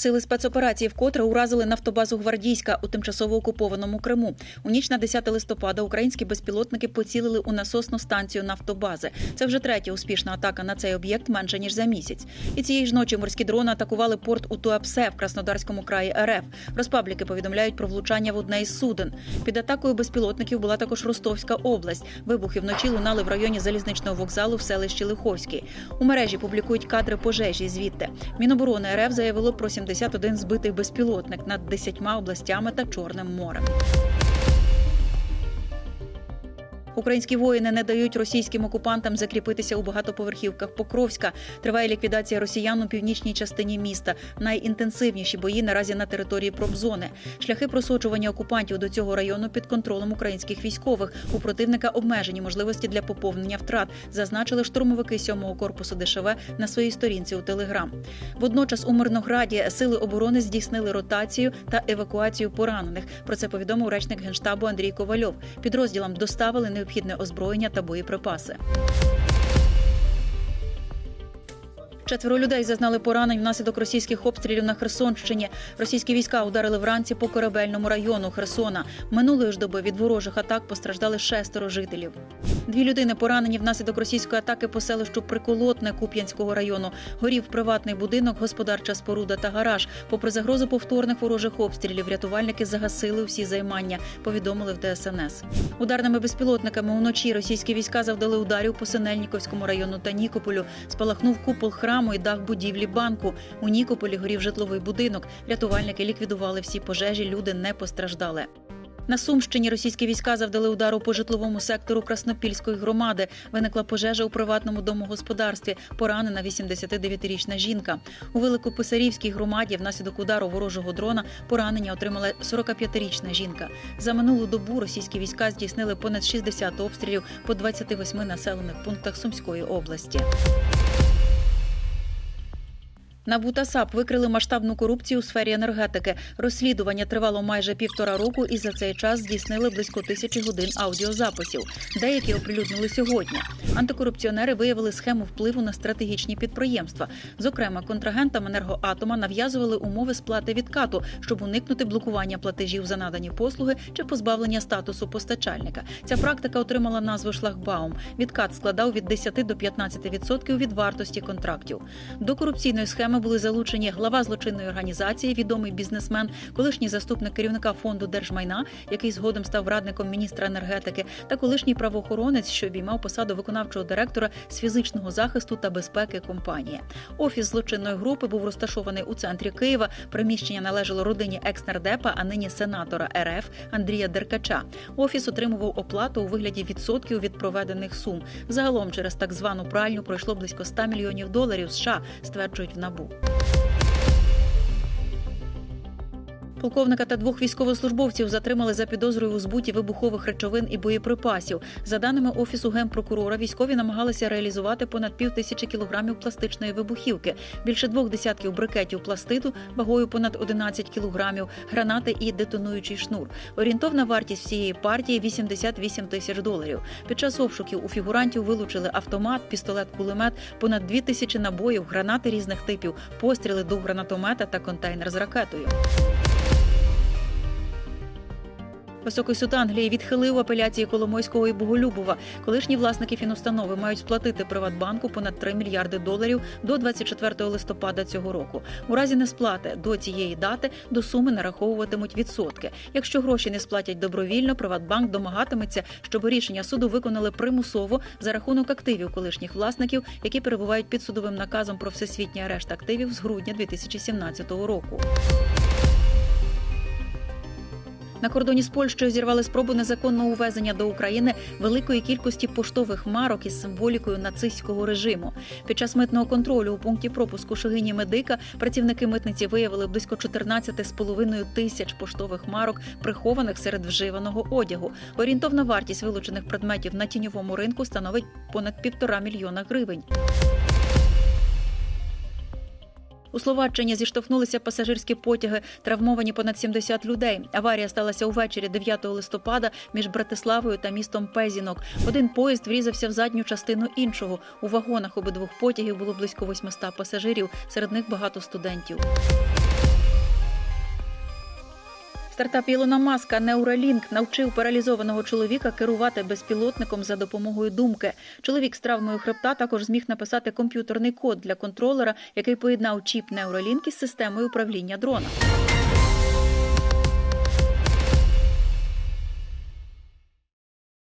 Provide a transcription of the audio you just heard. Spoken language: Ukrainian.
Сили спецоперації вкотре уразили нафтобазу Гвардійська у тимчасово окупованому Криму. У ніч на 10 листопада українські безпілотники поцілили у насосну станцію нафтобази. Це вже третя успішна атака на цей об'єкт менше ніж за місяць. І цієї ж ночі морські дрони атакували порт у Туапсе в Краснодарському краї РФ. Розпабліки повідомляють про влучання в одне із суден. Під атакою безпілотників була також Ростовська область. Вибухи вночі лунали в районі залізничного вокзалу в селищі Лиховський. У мережі публікують кадри пожежі звідти. Міноборони РФ заявило про 71 збитий безпілотник над 10 областями та Чорним морем. Українські воїни не дають російським окупантам закріпитися у багатоповерхівках Покровська. Триває ліквідація росіян у північній частині міста. Найінтенсивніші бої наразі на території промзони. Шляхи просочування окупантів до цього району під контролем українських військових. У противника обмежені можливості для поповнення втрат, зазначили штурмовики 7-го корпусу ДШВ на своїй сторінці у Телеграм. Водночас у Мирнограді сили оборони здійснили ротацію та евакуацію поранених. Про це повідомив речник генштабу Андрій Ковальов. Підрозділам доставили необхідне озброєння та боєприпаси. Четверо людей зазнали поранень внаслідок російських обстрілів на Херсонщині. Російські війська ударили вранці по корабельному району Херсона. Минулої ж доби від ворожих атак постраждали шестеро жителів. Дві людини поранені внаслідок російської атаки по селищу Приколотне Куп'янського району. Горів приватний будинок, господарча споруда та гараж. Попри загрозу повторних ворожих обстрілів, рятувальники загасили всі займання. Повідомили в ДСНС. Ударними безпілотниками уночі російські війська завдали ударів по Синельніковському району та Нікополю. Спалахнув купол храму і дах будівлі банку. У Нікополі горів житловий будинок. Рятувальники ліквідували всі пожежі. Люди не постраждали. На Сумщині російські війська завдали удару по житловому сектору Краснопільської громади. Виникла пожежа у приватному домогосподарстві. Поранена 89-річна жінка. У Великописарівській громаді внаслідок удару ворожого дрона поранення отримала 45-річна жінка. За минулу добу російські війська здійснили понад 60 обстрілів по 28 населених пунктах Сумської області. НАБУ та САП викрили масштабну корупцію у сфері енергетики. Розслідування тривало майже півтора року, і за цей час здійснили близько тисячі годин аудіозаписів. Деякі оприлюднили сьогодні. Антикорупціонери виявили схему впливу на стратегічні підприємства. Зокрема, контрагентам енергоатома нав'язували умови сплати відкату, щоб уникнути блокування платежів за надані послуги чи позбавлення статусу постачальника. Ця практика отримала назву шлагбаум. Відкат складав від 10 до 15% від вартості контрактів. До корупційної схеми були залучені глава злочинної організації, відомий бізнесмен, колишній заступник керівника фонду держмайна, який згодом став радником міністра енергетики, та колишній правоохоронець, що обіймав посаду виконавчого директора з фізичного захисту та безпеки компанії. Офіс злочинної групи був розташований у центрі Києва. Приміщення належало родині екс-нардепа, а нині сенатора РФ Андрія Деркача. Офіс отримував оплату у вигляді відсотків від проведених сум. Загалом через так звану пральню пройшло близько 100 мільйонів доларів США, стверджують в НАБУ. cabo. Полковника та двох військовослужбовців затримали за підозрою у збуті вибухових речовин і боєприпасів. За даними офісу генпрокурора, військові намагалися реалізувати понад пів тисячі кілограмів пластичної вибухівки, більше двох десятків брикетів пластиту вагою понад 11 кілограмів, гранати і детонуючий шнур. Орієнтовна вартість всієї партії 88 тисяч доларів. Під час обшуків у фігурантів вилучили автомат, пістолет, кулемет, понад дві тисячі набоїв, гранати різних типів, постріли до гранатомета та контейнер з ракетою. Високий суд Англії відхилив апеляції Коломойського і Боголюбова. Колишні власники фінустанови мають сплатити Приватбанку понад 3 мільярди доларів до 24 листопада цього року. У разі несплати до цієї дати до суми нараховуватимуть відсотки. Якщо гроші не сплатять добровільно, Приватбанк домагатиметься, щоб рішення суду виконали примусово за рахунок активів колишніх власників, які перебувають під судовим наказом про всесвітній арешт активів з грудня 2017 року. На кордоні з Польщею зірвали спробу незаконного увезення до України великої кількості поштових марок із символікою нацистського режиму. Під час митного контролю у пункті пропуску Шогині Медика працівники митниці виявили близько 14,5 тисяч поштових марок, прихованих серед вживаного одягу. Орієнтовна вартість вилучених предметів на тіньовому ринку становить понад півтора мільйона гривень. У Словаччині зіштовхнулися пасажирські потяги, травмовані понад 70 людей. Аварія сталася увечері 9 листопада між Братиславою та містом Пезінок. Один поїзд врізався в задню частину іншого. У вагонах обидвох потягів було близько 800 пасажирів, серед них багато студентів. Стартап Ілона Маска Neuralink навчив паралізованого чоловіка керувати безпілотником за допомогою думки. Чоловік з травмою хребта також зміг написати комп'ютерний код для контролера, який поєднав чіп Neuralink із системою управління дрона.